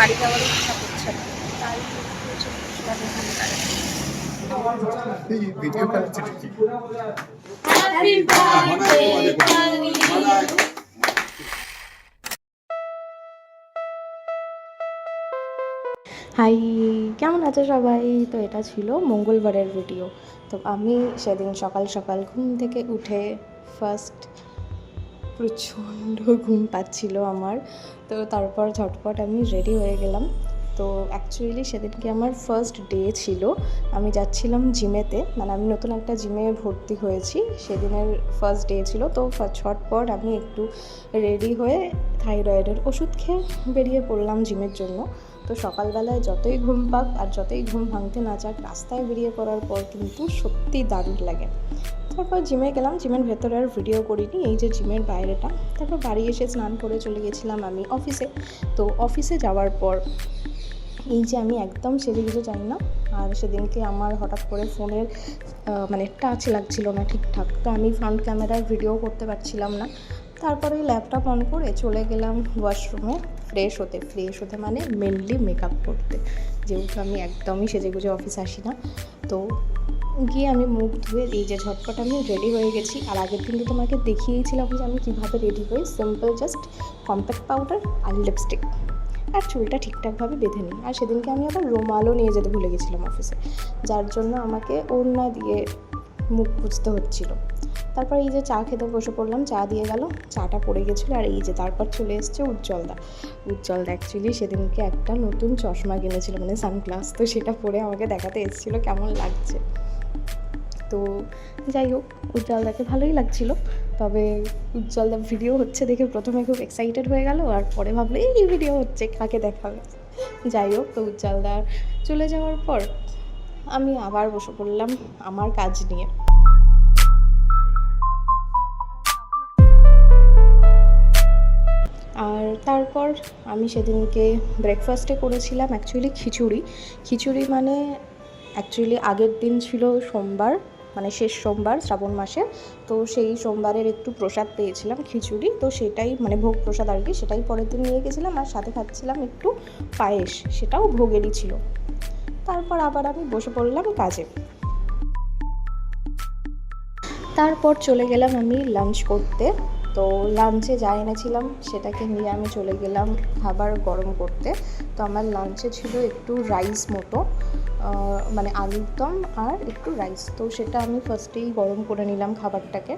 বাড়ি যাওয়ার ইচ্ছা করছে না। তাই. হাই কেমন আছে সবাই? তো এটা ছিল মঙ্গলবারের ভিডিও তো আমি সেদিন সকাল সকাল ঘুম থেকে উঠে ফার্স্ট প্রচণ্ড ঘুম পাচ্ছিল আমার। তো তারপর ঝটপট আমি রেডি হয়ে গেলাম। তো অ্যাকচুয়ালি সেদিনকে আমার ফার্স্ট ডে ছিল। আমি যাচ্ছিলাম জিমেতে মানে আমি নতুন একটা জিমে ভর্তি হয়েছি। সেদিনের ফার্স্ট ডে ছিল। তো ঝটপট আমি একটু রেডি হয়ে থাইরয়েডের ওষুধ খেয়ে বেরিয়ে পড়লাম জিমের জন্য। তো সকালবেলায় যতই ঘুম পাক আর যতই ঘুম ভাঙতে না চাক, রাস্তায় বেরিয়ে পড়ার পর কিন্তু সত্যি দারুণ লাগে। তারপর জিমে গেলাম, জিমের ভেতরে আর ভিডিও করিনি, এই যে জিমের বাইরেটা। তারপর বাড়ি এসে স্নান করে চলে গেছিলাম আমি অফিসে তো অফিসে যাওয়ার পর এই যে আমি একদম সেজে গুজে যাই না, আর সেদিনকে আমার হঠাৎ করে ফোনের মানে টাচ লাগছিল না ঠিকঠাক। তো আমি ফ্রন্ট ক্যামেরায় ভিডিও করতে পারছিলাম না। তারপরে ল্যাপটপ অন করে চলে গেলাম ওয়াশরুমে ফ্রেশ হতে ফ্রেশ হতে মানে মেনলি মেকআপ করতে। যেহেতু আমি একদমই সেজে গুজে অফিস আসি না। তো গিয়ে আমি মুখ ধুয়ে এই যে ঝটপট আমি রেডি হয়ে গেছি। আর আগের দিন তো তোমাকে দেখিয়েছিলাম যে আমি কীভাবে রেডি হই। সিম্পল জাস্ট কম্প্যাক্ট পাউডার আর লিপস্টিক আর চুলটা ঠিকঠাকভাবে বেঁধে নিই। আর সেদিনকে আমি আবার রুমালও নিয়ে যেতে ভুলে গেছিলাম অফিসে যার জন্য আমাকে ওড়না দিয়ে মুখ পুছতে হচ্ছিল। তারপর এই যে চা খেতে বসে পড়লাম, চা দিয়ে গেল, চাটা পড়ে গেছিল। আর এই যে তারপর চলে এসছে উজ্জ্বলদা। উজ্জ্বলদা অ্যাকচুয়ালি সেদিনকে একটা নতুন চশমা কিনেছিল মানে সানগ্লাস। তো সেটা পরে আমাকে দেখাতে এসেছিল, কেমন লাগছে। তো যাই হোক, উজ্জ্বলদাকে ভালোই লাগছিল। তবে উজ্জ্বলদা ভিডিও হচ্ছে দেখে প্রথমে খুব এক্সাইটেড হয়ে গেল, আর পরে ভাবলো, এই ভিডিও হচ্ছে, কাকে দেখাবে যাই হোক, তো উজ্জ্বলদার চলে যাওয়ার পর আমি আবার বসে পড়লাম আমার কাজ নিয়ে। আর তারপর আমি সেদিনকে ব্রেকফাস্টে করেছিলাম অ্যাকচুয়ালি খিচুড়ি। খিচুড়ি মানে অ্যাকচুয়ালি আগের দিন ছিল সোমবার। মানে শেষ সোমবার, শ্রাবণ মাসে। তো সেই সোমবারের একটু প্রসাদ পেয়েছিলাম, খিচুড়ি। তো সেটাই মানে ভোগ প্রসাদ আর কি, সেটাই পরের দিন নিয়ে গেছিলাম আর সাথে খাচ্ছিলাম একটু পায়েস। সেটাও ভোগেরই ছিল। তারপর আবার আমি বসে পড়লাম কাজে। তারপর চলে গেলাম আমি লাঞ্চ করতে। তো লাঞ্চে যা এনেছিলাম সেটাকে নিয়ে আমি চলে গেলাম খাবার গরম করতে। তো আমার লাঞ্চে ছিল একটু রাইস মতো। মানে আলুর দম আর একটু রাইস তো সেটা আমি ফার্স্টেই গরম করে নিলাম খাবারটাকে।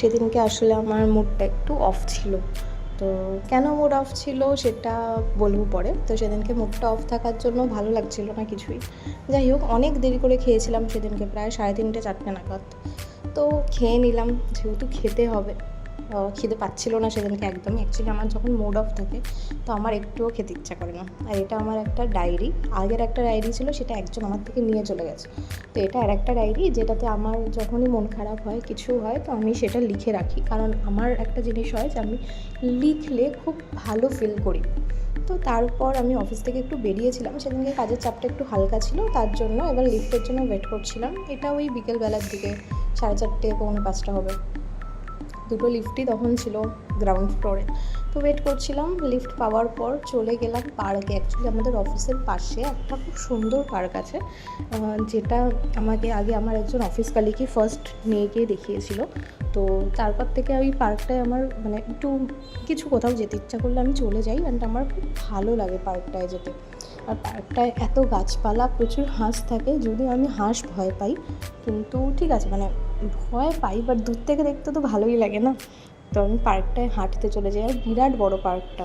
সেদিনকে আসলে আমার মুডটা একটু অফ ছিল। তো কেন মুড অফ ছিল সেটা বলব পরে। তো সেদিনকে মুডটা অফ থাকার জন্য ভালো লাগছিল না কিছুই। যাই হোক, অনেক দেরি করে খেয়েছিলাম সেদিনকে, প্রায় সাড়ে তিনটে চারটে নাগাদ। তো খেয়ে নিলাম, যেহেতু খেতে হবে। খিদে পাচ্ছিল না সেদিনকে একদমই। অ্যাকচুয়ালি আমার যখন মুড অফ থাকে, তো আমার একটুও খেতে ইচ্ছা করে না। আর এটা আমার একটা ডায়েরি আগের একটা ডায়েরি ছিল, সেটা একজন আমার থেকে নিয়ে চলে গেছে। তো এটা আর একটা ডায়েরি যেটাতে আমার যখনই মন খারাপ হয়, কিছু হয়, তো আমি সেটা লিখে রাখি। কারণ আমার একটা জিনিস হয় যে, আমি লিখলে খুব ভালো ফিল করি। তো তারপর আমি অফিস থেকে একটু বেরিয়েছিলাম। সেদিনকে কাজের চাপটা একটু হালকা ছিল। তার জন্য এবার লিফটের জন্য ওয়েট করছিলাম। এটা ওই বিকেলবেলার দিকে, সাড়ে চারটে, পৌনে পাঁচটা হবে। দুটো লিফটই তখন ছিল গ্রাউন্ড ফ্লোরে তো ওয়েট করছিলাম লিফট পাওয়ার পর চলে গেলাম পার্কে অ্যাকচুয়ালি আমাদের অফিসের পাশে একটা খুব সুন্দর পার্ক আছে যেটা আমাকে আগে আমার একজন অফিস কালিকই ফার্স্ট নিয়ে গিয়ে দেখিয়েছিল। তো তারপর থেকে ওই পার্কটায় আমার মানে একটু কিছু কোথাও যেতে ইচ্ছা করলে আমি চলে যাই অ্যান্ড আমার খুব ভালো লাগে পার্কটায় যেতে। আর পার্কটায় এত গাছপালা, প্রচুর হাঁস থাকে যদিও আমি হাঁস ভয় পাই, কিন্তু ঠিক আছে মানে ভয় পাই বাট দূর থেকে দেখতে তো ভালোই লাগে না। তো আমি পার্কটায় হাঁটতে চলে যাই, আর বিরাট বড় পার্কটা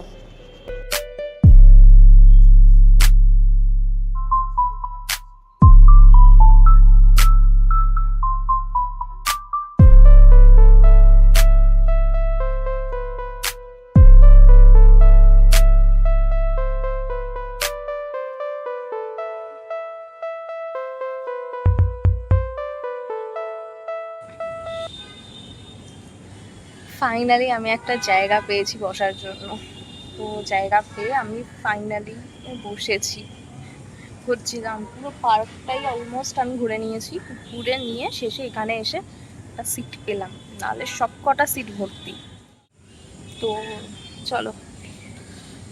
ফাইনালি আমি একটা জায়গা পেয়েছি বসার জন্য। তো জায়গা পেয়ে আমি ফাইনালি বসেছি। ঘুরছিলাম। পুরো পার্কটাই অলমোস্ট আমি ঘুরে নিয়েছি। ঘুরে নিয়ে শেষে এখানে এসে একটা সিট পেলাম। নাহলে সব কটা সিট ভর্তি। তো চলো,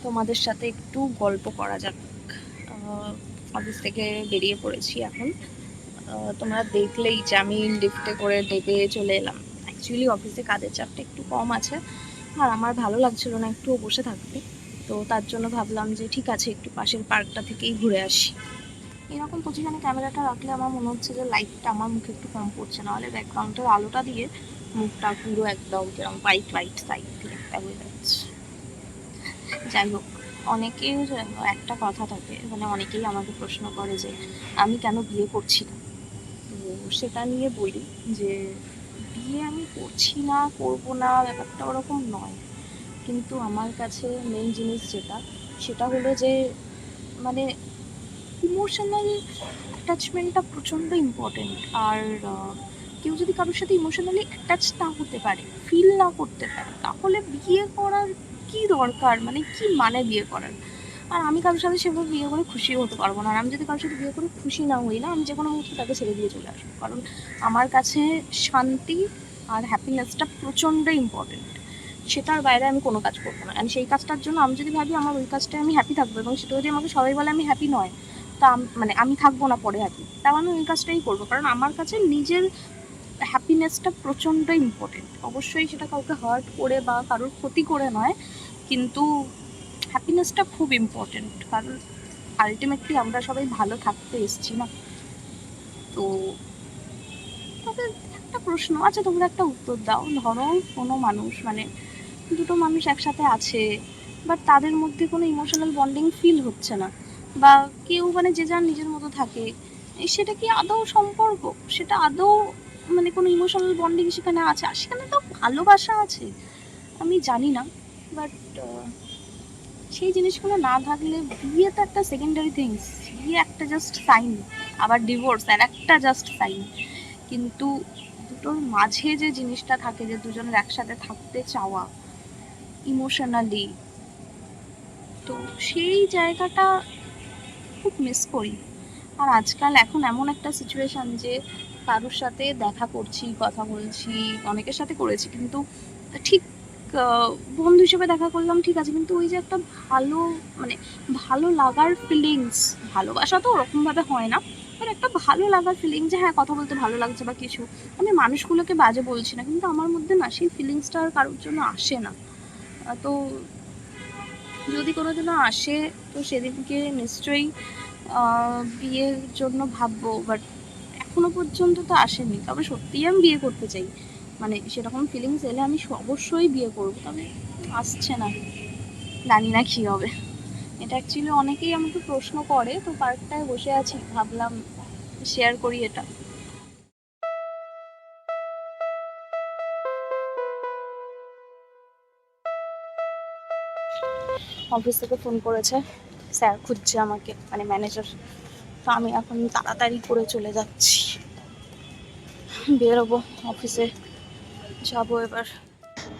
তোমাদের সাথে একটু গল্প করা যাক। অফিস থেকে বেরিয়ে পড়েছি এখন। তোমরা দেখলেই যে আমি লিফটে করে ডেকে চলে এলাম। অ্যাকচুয়ালি অফিসে কাজের চাপটা একটু কম আছে। আর আমার ভালো লাগছিল না একটু বসে থাকতে। তো তার জন্য ভাবলাম যে ঠিক আছে, একটু পাশের পার্কটা থেকেই ঘুরে আসি। এরকম পজিশনে ক্যামেরাটা রাখলে আমার মনে হচ্ছে যে লাইটটা আমার মুখে একটু কম পড়ছে। নাহলে ব্যাকগ্রাউন্ডের আলোটা দিয়ে মুখটা পুরো একদম কীরকম হোয়াইট হোয়াইট সাইড দিয়ে একটা হয়ে যাচ্ছে। যাই হোক, অনেকের একটা কথা থাকে মানে অনেকেই আমাকে প্রশ্ন করে যে, আমি কেন বিয়ে করছি না? তো সেটা নিয়ে বলি যে বিয়ে আমি করছি না, করব না, ব্যাপারটা ওরকম নয়। কিন্তু আমার কাছে মেন জিনিস যেটা, সেটা হলো যে মানে ইমোশনাল অ্যাটাচমেন্টটা প্রচণ্ড ইম্পর্টেন্ট আর কেউ যদি কারোর সাথে ইমোশনালি অ্যাটাচ না হতে পারে ফিল না করতে পারে, তাহলে বিয়ে করার কি দরকার? মানে কি মানে বিয়ে করার? আর আমি কারোর সাথে সেভাবে বিয়ে করে খুশিও হতে পারব না। আর আমি যদি কারোর সাথে বিয়ে করে খুশি না হই না, আমি যে কোনো মুহূর্তে তাকে ছেড়ে দিয়ে চলে আসব। কারণ আমার কাছে শান্তি আর হ্যাপিনেসটা প্রচণ্ড ইম্পর্টেন্ট সেটার বাইরে আমি কোনো কাজ করব না। সেই কাজটার জন্য আমি যদি ভাবি আমার ওই কাজটায় আমি হ্যাপি থাকব এবং সেটা যদি আমাকে সবাই বলে আমি হ্যাপি নয়, তা মানে আমি থাকব না পরে হ্যাপি তাও আমি ওই কাজটাই করব। কারণ আমার কাছে নিজের হ্যাপিনেসটা প্রচণ্ড ইম্পর্টেন্ট অবশ্যই সেটা কাউকে হার্ট করে বা কারোর ক্ষতি করে নয়, কিন্তু হ্যাপিনেসটা খুব ইম্পর্টেন্ট কারণ আলটিমেটলি আমরা সবাই ভালো থাকতে এসছি না? তো তবে একটা প্রশ্ন আচ্ছা তোমরা একটা উত্তর দাও। ধরো কোনো মানুষ মানে দুটো মানুষ একসাথে আছে বাট তাদের মধ্যে কোনো ইমোশনাল বন্ডিং ফিল হচ্ছে না, বা কেউ মানে যে যার নিজের মতো থাকে সেটা কি আদৌ সম্পর্ক? সেটা আদৌ মানে কোনো ইমোশনাল বন্ডিং সেখানে আছে? আর সেখানে তো ভালোবাসা আছে, আমি জানি না বাট সেই জিনিসগুলো না থাকলে বিয়ে তো একটা সেকেন্ডারি থিংস বিয়ে একটা জাস্ট সাইন আবার ডিভোর্স আর একটা জাস্ট সাইন কিন্তু দুটোর মাঝে যে জিনিসটা থাকে, যে দুজনের একসাথে থাকতে চাওয়া ইমোশনালি তো সেই জায়গাটা খুব মিস করি। আর আজকাল এখন এমন একটা সিচুয়েশন যে কারোর সাথে দেখা করছি, কথা বলছি, অনেকের সাথে করেছি, কিন্তু ঠিক বন্ধু হিসেবে দেখা করলাম, ঠিক আছে, কিন্তু ওই যে একটা ভালো মানে ভালো লাগার ফিলিংস ভালোবাসা তো ওরকমভাবে হয় না বাট একটা ভালো লাগার ফিলিং যে হ্যাঁ কথা বলতে ভালো লাগছে বা কিছু, আমি মানুষগুলোকে বাজে বলছি না, কিন্তু আমার মধ্যে না সেই ফিলিংসটা আর কারোর জন্য আসে না। তো যদি কোনো কোনোদিনও আসে, তো সেদিনকে নিশ্চয়ই বিয়ের জন্য ভাববো বাট এখনও পর্যন্ত তো আসেনি, তবে সত্যিই আমি বিয়ে করতে চাই। মানে সেরকম ফিলিংস এলে আমি অবশ্যই বিয়ে করব, তবে আসছে না। জানি না কী হবে। এটা অ্যাকচুয়ালি অনেকেই আমাকে প্রশ্ন করে, তো পার্কটায় বসে আছি, ভাবলাম শেয়ার করি এটা। অফিস থেকে ফোন করেছে, স্যার খুঁজছে আমাকে মানে ম্যানেজার তো আমি এখন তাড়াতাড়ি করে চলে যাচ্ছি। বেরোবো অফিসে যাব এবার।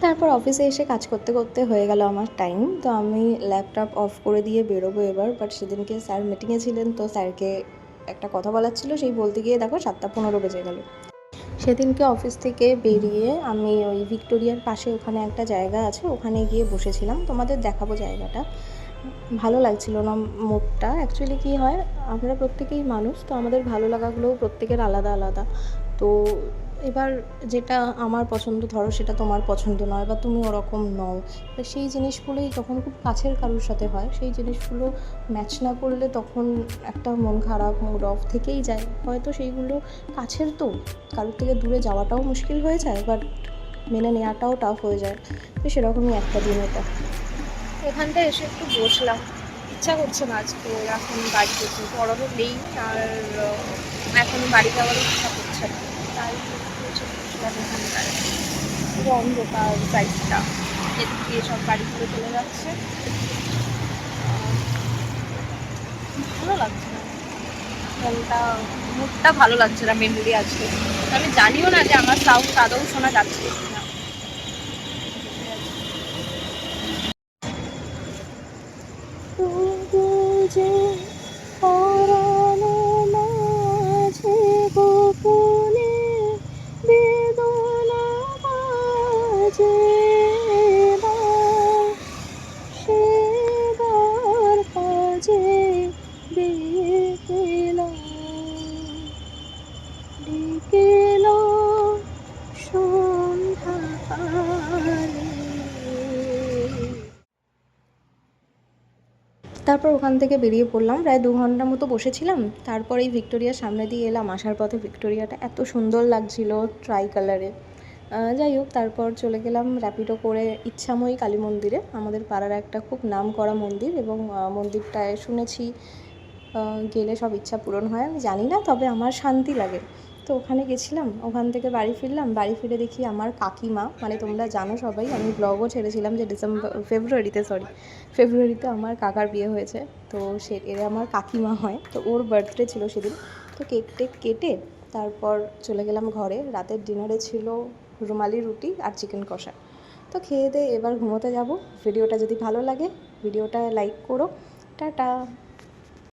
তারপর অফিসে এসে কাজ করতে করতে হয়ে গেল আমার টাইম তো আমি ল্যাপটপ অফ করে দিয়ে বেরোবো এবার বাট সেদিনকে স্যার মিটিংয়ে ছিলেন, তো স্যারকে একটা কথা বলার ছিল, সেই বলতে গিয়ে দেখো সাতটা পনেরো বেজে গেল। সেদিনকে অফিস থেকে বেরিয়ে আমি ওই ভিক্টোরিয়ার পাশে ওখানে একটা জায়গা আছে, ওখানে গিয়ে বসেছিলাম। তোমাদের দেখাবো জায়গাটা। ভালো লাগছিল না মুডটা অ্যাকচুয়ালি কী হয়, আমরা প্রত্যেকেই মানুষ, তো আমাদের ভালো লাগাগুলোও প্রত্যেকের আলাদা আলাদা। তো এবার যেটা আমার পছন্দ, ধরো সেটা তোমার পছন্দ নয় বা তুমি ওরকম নও সেই জিনিসগুলোই যখন খুব কাছের কারোর সাথে হয়, সেই জিনিসগুলো ম্যাচ না করলে তখন একটা মন খারাপ মুড অফ থেকেই যায়। হয়তো সেইগুলো কাছের তো, কারোর থেকে দূরে যাওয়াটাও মুশকিল হয়ে যায় বাট মেনে নেওয়াটাও টাফ হয়ে যায়, তো সেরকমই একটা দিন এটা। এখানটা এসে একটু বসলাম। ইচ্ছা করছে না আজকে, এখন বাড়ি যেতে পড়ানো নেই, আর এখন বাড়ি যাওয়ার ইচ্ছা করছে না। অন্ধকার সাইডটা এদিক দিয়ে সব গাড়ি করে চলে যাচ্ছে। ভালো লাগছে না। মনটা মুডটা ভালো লাগছে না মেনলি আজকে। আমি জানিও না যে আমার সাউন্ড আদৌ শোনা যাচ্ছে। তারপর ওখান থেকে বেরিয়ে পড়লাম। প্রায় দু ঘণ্টা মতো বসেছিলাম। তারপরেই ভিক্টোরিয়ার সামনে দিয়ে এলাম। আসার পথে ভিক্টোরিয়াটা এত সুন্দর লাগছিল ট্রাই কালারে যাই হোক, তারপর চলে গেলাম র্যাপিডো করে ইচ্ছাময়ী কালী মন্দিরে। আমাদের পাড়ার একটা খুব নাম করা মন্দির এবং মন্দিরটায় শুনেছি গেলে সব ইচ্ছা পূরণ হয়। আমি জানি না, তবে আমার শান্তি লাগে। তো ওখানে গেছিলাম, ওখান থেকে বাড়ি ফিরলাম, বাড়ি ফিরে দেখি আমার কাকিমা মানে তোমরা জানো সবাই, আমি ব্লগও ছেড়েছিলাম যে ডিসেম্বর ফেব্রুয়ারিতে সরি ফেব্রুয়ারিতে আমার কাকার বিয়ে হয়েছে, তো সে, এরা আমার কাকিমা হয়, তো ওর বার্থডে ছিল সেদিন, তো কেক টেক কেটে তারপর চলে গেলাম ঘরে, রাতের ডিনারে ছিল রুমালি রুটি আর চিকেন কষা, তো খেয়ে দিয়ে এবার ঘুমোতে যাব ভিডিওটা যদি ভালো লাগে ভিডিওটা লাইক করো, টাটা।